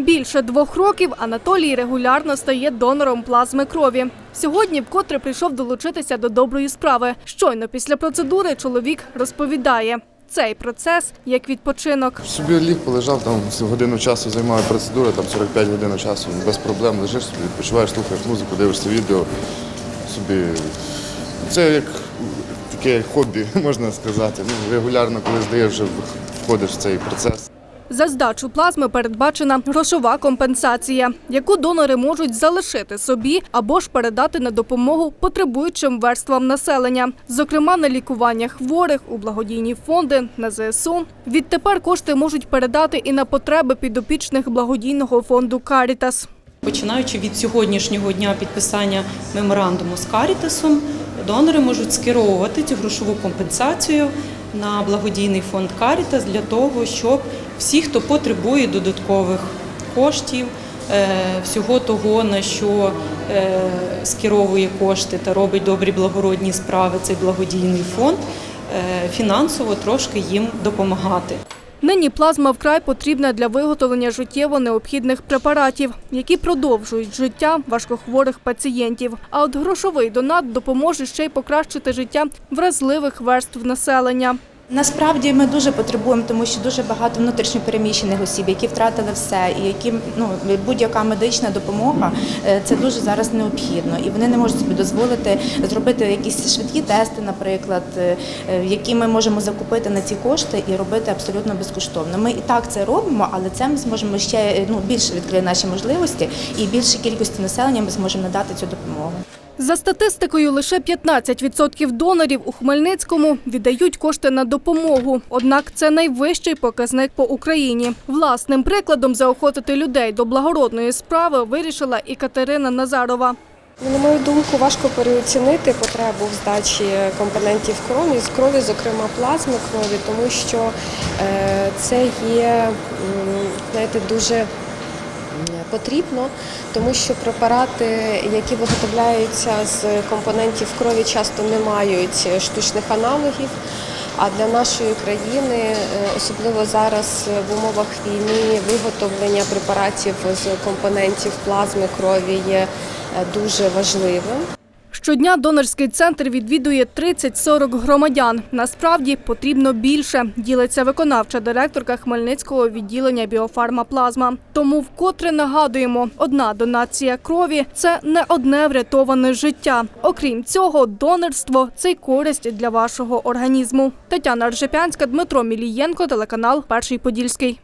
Більше двох років Анатолій регулярно стає донором плазми крові. Сьогодні вкотре прийшов долучитися до доброї справи. Щойно після процедури чоловік розповідає. Цей процес як відпочинок. Собі ліг, полежав там годину часу займає процедура, там 45 годин часу, без проблем лежиш собі, відпочиваєш, слухаєш музику, дивишся відео. Собі це як таке хобі, можна сказати. Ну, регулярно, коли здаєш, вже входиш в цей процес. За здачу плазми передбачена грошова компенсація, яку донори можуть залишити собі або ж передати на допомогу потребуючим верствам населення, зокрема на лікування хворих у благодійні фонди на ЗСУ. Відтепер кошти можуть передати і на потреби підопічних благодійного фонду Карітас. Починаючи від сьогоднішнього дня підписання меморандуму з Карітасом, донори можуть скеровувати цю грошову компенсацію на благодійний фонд Карітас для того, щоб всі, хто потребує додаткових коштів, е, всього того, на що е, скеровує кошти та робить добрі благородні справи цей благодійний фонд, е, фінансово трошки їм допомагати. Нині плазма вкрай потрібна для виготовлення життєво необхідних препаратів, які продовжують життя важкохворих пацієнтів. А от грошовий донат допоможе ще й покращити життя вразливих верств населення. Насправді ми дуже потребуємо, тому що дуже багато внутрішньопереміщених осіб, які втратили все, і яким ну будь-яка медична допомога е, це дуже зараз необхідно, і вони не можуть собі дозволити зробити якісь швидкі тести, наприклад, е, е, які ми можемо закупити на ці кошти і робити абсолютно безкоштовно. Ми і так це робимо, але це ми зможемо ще ну більше відкрити наші можливості, і більше кількості населення ми зможемо надати цю допомогу. За статистикою, лише 15% донорів у Хмельницькому віддають кошти на допомогу. Однак це найвищий показник по Україні. Власним прикладом заохотити людей до благородної справи вирішила і Катерина Назарова. Ну, На мою думку, важко переоцінити потребу в здачі компонентів крові, з крові, зокрема плазми крові, тому що е, це є знаєте, дуже потрібно, тому що препарати, які виготовляються з компонентів крові, часто не мають штучних аналогів. А для нашої країни, е, особливо зараз е, в умовах війни, виготовлення препаратів з компонентів плазми крові є е, дуже важливим. Щодня донорський центр відвідує 30-40 громадян. Насправді потрібно більше, ділиться виконавча директорка Хмельницького відділення біофармаплазма. Тому вкотре нагадуємо, одна донація крові це не одне врятоване життя. Окрім цього, донорство це й користь для вашого організму. Тетяна Ржепянська, Дмитро Мілієнко, телеканал Перший Подільський.